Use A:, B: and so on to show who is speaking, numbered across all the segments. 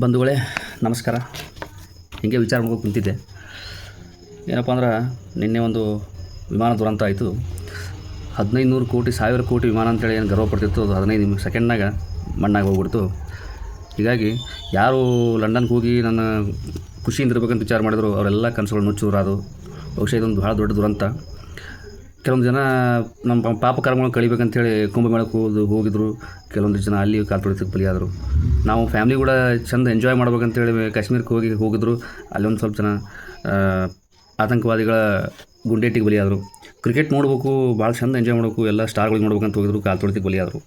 A: ಬಂಧುಗಳೇ, ನಮಸ್ಕಾರ. ಹೀಗೆ ವಿಚಾರ ಮಾಡ್ಕೊಂಡು ಕುಂತಿದ್ದೆ. ಏನಪ್ಪ ಅಂದ್ರೆ, ನಿನ್ನೆ ಒಂದು ವಿಮಾನ ದುರಂತ ಆಯಿತು. ಹದಿನೈದು ನೂರು ಕೋಟಿ, ಸಾವಿರ ಕೋಟಿ ವಿಮಾನ ಅಂತೇಳಿ ಏನು ಗರ್ವ ಪಡ್ತಿತ್ತು, ಅದು ಹದಿನೈದು ನಿಮಿಷ, ಸೆಕೆಂಡ್ನಾಗ ಮಣ್ಣಾಗಿ ಹೋಗ್ಬಿಡ್ತು. ಹೀಗಾಗಿ ಯಾರು ಲಂಡನ್ಗೆ ಹೋಗಿ ನನ್ನ ಖುಷಿಯಿಂದ ಇರಬೇಕಂತ ವಿಚಾರ ಮಾಡಿದ್ರು, ಅವರೆಲ್ಲ ಕನಸುಗಳು ನುಚ್ಚೂರಾದು ಬಹುಶಃ ಇದೊಂದು ಭಾಳ ದೊಡ್ಡ ದುರಂತ. ಕೆಲವೊಂದು ಜನ ನಮ್ಮ ಪಾಪ ಪಾಪ ಕರ್ಮಗಳು ಕಳಿಬೇಕಂತೇಳಿ ಕುಂಭಮೇಳಕ್ಕೆ ಹೋದು ಹೋಗಿದ್ರು. ಕೆಲವೊಂದು ಜನ ಅಲ್ಲಿ ಕಾಲು ತೊಳಿತಕ್ಕೆ ಬಲಿಯಾದರು. ನಾವು ಫ್ಯಾಮ್ಲಿ ಕೂಡ ಚಂದ ಎಂಜಾಯ್ ಮಾಡ್ಬೇಕಂತೇಳಿ ಕಾಶ್ಮೀರಕ್ಕೆ ಹೋಗಿ ಹೋಗಿದ್ರು. ಅಲ್ಲಿ ಒಂದು ಸ್ವಲ್ಪ ಜನ ಆತಂಕವಾದಿಗಳ ಗುಂಡೇಟಿಗೆ ಬಲಿಯಾದರು. ಕ್ರಿಕೆಟ್ ನೋಡ್ಬೇಕು, ಭಾಳ ಚಂದ ಎಂಜಾಯ್ ಮಾಡಬೇಕು, ಎಲ್ಲ ಸ್ಟಾರ್ಗಳಿಗೆ ನೋಡ್ಬೇಕಂತ ಹೋಗಿದ್ರು, ಕಾಲು ತೊಳಿತಕ್ಕೆ ಬಲಿಯಾದರು.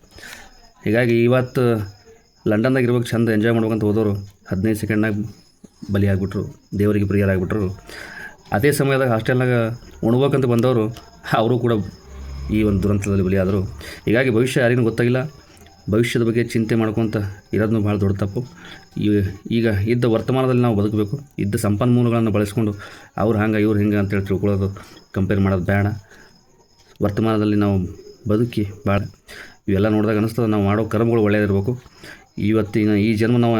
A: ಹೀಗಾಗಿ ಇವತ್ತು ಲಂಡನ್ದಾಗ ಇರ್ಬೇಕು, ಚಂದ ಎಂಜಾಯ್ ಮಾಡ್ಬೇಕಂತ ಹೋದವರು ಹದಿನೈದು ಸೆಕೆಂಡ್ನಾಗ ಬಲಿಯಾಗ್ಬಿಟ್ರು, ದೇವರಿಗೆ ಪ್ರಿಯರಾಗ್ಬಿಟ್ರು. ಅದೇ ಸಮಯದಾಗ ಹಾಸ್ಟೆಲ್ನಾಗ ಉಣ್ಬೇಕಂತ ಬಂದವರು, ಅವರು ಕೂಡ ಈ ಒಂದು ದುರಂತದಲ್ಲಿ ಬಲಿಯಾದರು. ಹೀಗಾಗಿ ಭವಿಷ್ಯ ಯಾರಿಗೂ ಗೊತ್ತಾಗಿಲ್ಲ. ಭವಿಷ್ಯದ ಬಗ್ಗೆ ಚಿಂತೆ ಮಾಡ್ಕೊತ ಇರೋದನ್ನು ಭಾಳ ದೊಡ್ಡ ತಪ್ಪು. ಈಗ ಇದ್ದ ವರ್ತಮಾನದಲ್ಲಿ ನಾವು ಬದುಕಬೇಕು. ಇದ್ದ ಸಂಪನ್ಮೂಲಗಳನ್ನು ಬಳಸ್ಕೊಂಡು ಅವ್ರು ಹಂಗೆ, ಇವ್ರು ಹಿಂಗೆ ಅಂತೇಳಿ ತಿಳ್ಕೊಳ್ಳೋದು ಕಂಪೇರ್ ಮಾಡೋದು ಬೇಡ. ವರ್ತಮಾನದಲ್ಲಿ ನಾವು ಬದುಕಿ ಭಾಳ ಇವೆಲ್ಲ ನೋಡಿದಾಗ ಅನ್ನಿಸ್ತದೆ ನಾವು ಮಾಡೋ ಕರ್ಮಗಳು ಒಳ್ಳೆಯದಿರಬೇಕು ಇವತ್ತಿನ ಈ ಜನ್ಮ ನಾವು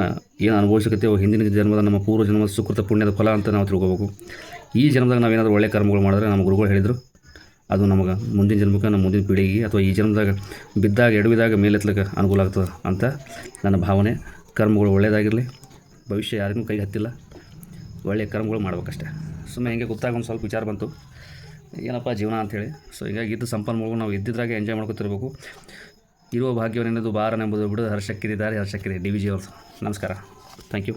A: ಏನು ಅನುಭವಿಸಕತ್ತೇವೋ, ಹಿಂದಿನ ಜನ್ಮದ ನಮ್ಮ ಪೂರ್ವ ಜನ್ಮದ ಸುಕೃತ ಪುಣ್ಯದ ಫಲ ಅಂತ ನಾವು ತಿಳ್ಕೊಬೇಕು. ಈ ಜನ್ಮದಾಗ ನಾವೇನಾದರೂ ಒಳ್ಳೆಯ ಕರ್ಮಗಳು ಮಾಡಿದ್ರೆ ನಮ್ಮ ಗುರುಗಳು ಹೇಳಿದರು, ಅದು ನಮಗೆ ಮುಂದಿನ ಜನ್ಮಕ್ಕೆ, ನಮ್ಮ ಮುಂದಿನ ಪೀಳಿಗೆಗೆ ಅಥವಾ ಈ ಜನ್ಮದಾಗ ಬಿದ್ದಾಗ, ಎಡವಿದಾಗ ಮೇಲೆತ್ತಲಿಕ್ಕೆ ಅನುಕೂಲ ಆಗ್ತದೆ ಅಂತ ನನ್ನ ಭಾವನೆ. ಕರ್ಮಗಳು ಒಳ್ಳೆಯದಾಗಿರಲಿ ಭವಿಷ್ಯ ಯಾರಿಗೂ ಕೈ ಹತ್ತಿಲ್ಲ ಒಳ್ಳೆಯ ಕರ್ಮಗಳು ಮಾಡ್ಬೇಕಷ್ಟೆ. ಸುಮ್ಮನೆ ಹಿಂಗೆ ಗೊತ್ತಾಗ ಒಂದು ಸ್ವಲ್ಪ ವಿಚಾರ ಬಂತು. ಏನಪ್ಪ ಜೀವನ ಅಂಥೇಳಿ ಸೊ ಹೀಗಾಗಿ ಇದ್ದು ಸಂಪನ್ಮೂಲಗಳು ನಾವು ಇದ್ದಿದ್ರಾಗೆ ಎಂಜಾಯ್ ಮಾಡ್ಕೊತಿರ್ಬೇಕು. ಇರುವ ಭಾಗ್ಯವನ್ನೆನ್ನದು ಬಾರನೆಂಬುದು ಬಿಡದು ಹರ್ಷಕ್ಕಿರಿದ್ದಾರೆ ಹರ್ಷಕ್ಕಿರಿ ಡಿ ವಿ ಜಿ ಅವರು ನಮಸ್ಕಾರ. Thank you